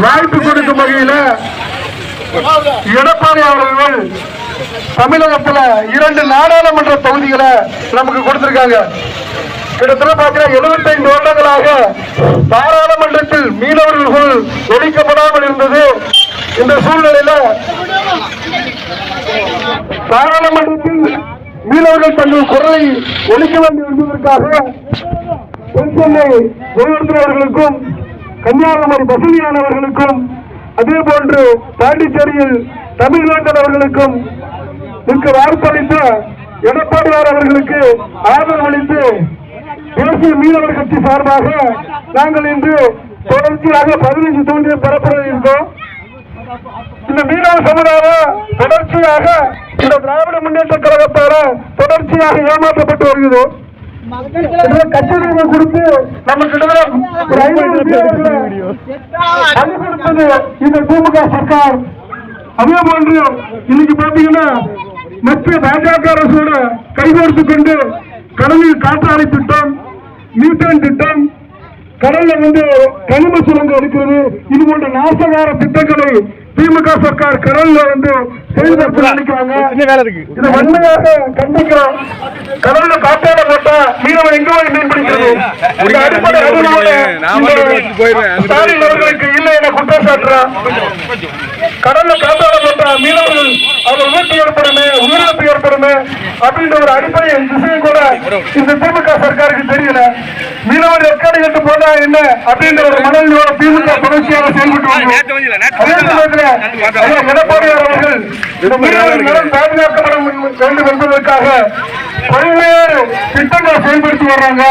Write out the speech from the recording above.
வாய்ப்பு கொடுக்கும் வகையில எடப்பாடி அவர்கள் தமிழகத்துல இரண்டு நாடாளுமன்ற தொகுதிகளை நமக்கு கொடுத்திருக்காங்க. கிட்டத்தட்ட பார்த்தீங்கன்னா எழுபத்தைந்து வருடங்களாக பாராளுமன்றத்தில் மீனவர்கள் ஒழிக்கப்படாமல் இருந்தது. இந்த சூழ்நிலையில பாராளுமன்றத்தில் மீனவர்கள் தங்கள் குரலை ஒழிக்க வேண்டும் என்பதற்காக தென்சென்னை சென்னை அவர்களுக்கும் கன்னியாகுமரி பசுமையானவர்களுக்கும் அதே போன்று பாண்டிச்சேரியில் தமிழ்நாட்டன் அவர்களுக்கும் இதற்கு வாய்ப்பளித்த எடப்பாடியார் அவர்களுக்கு ஆதரவு அளித்து தேசிய மீனவர் கட்சி சார்பாக நாங்கள் இன்று தொடர்ச்சியாக பதினைஞ்சு தொகுதியில் பெறப்பட இருக்கோம். இந்த மீனவ சமுதாயம் தொடர்ச்சியாக இந்த திராவிட முன்னேற்ற கழகத்தால தொடர்ச்சியாக ஏமாற்றப்பட்டு வருகிறது கச்சேரிகளை கொடுத்து நம்ம கொடுத்தது இந்த திமுக சர்க்கார். அதே போன்று இன்னைக்கு பாத்தீங்கன்னா மற்ற பாஜக அரசோட கைகோர்த்து கொண்டு கடலில் காற்றாலை திட்டம் நியூட்டன் திட்டம் கடல்ல வந்து கனிம சுரங்கம் எடுக்கிறது இது போன்ற நாசகார திட்டங்களை திமுக சர்க்கார் கடல்ல வந்து செயல்படுத்த நினைக்கிறாங்க இதை வன்மையாக கண்டிக்கிறோம். கடல்ல காட்டாட ஸ்டாலின் அவர்களுக்கு இல்லை என குற்றம் சாட்டுறான் கடல்ல மீனவர்கள் அவர் விபத்து ஏற்படுமே உயிரிழப்பு ஏற்படுமே அப்படின்ற ஒரு அடிப்படை விஷயம் கூட இந்த திமுக சர்க்காருக்கு தெரியல. மீனவர் எக்காடு கட்டு போனா என்ன அப்படின்ற ஒரு மனநிலையோட திமுக தொடர்ச்சியாக செயல்பட்டு. அதே சமயத்துல ஐயா எடப்பாடியார் அவர்கள் நலன் பாதுகாக்கப்பட வேண்டும் என்பதற்காக பல்வேறு திட்டங்களை செயல்படுத்தி வர்றாங்க.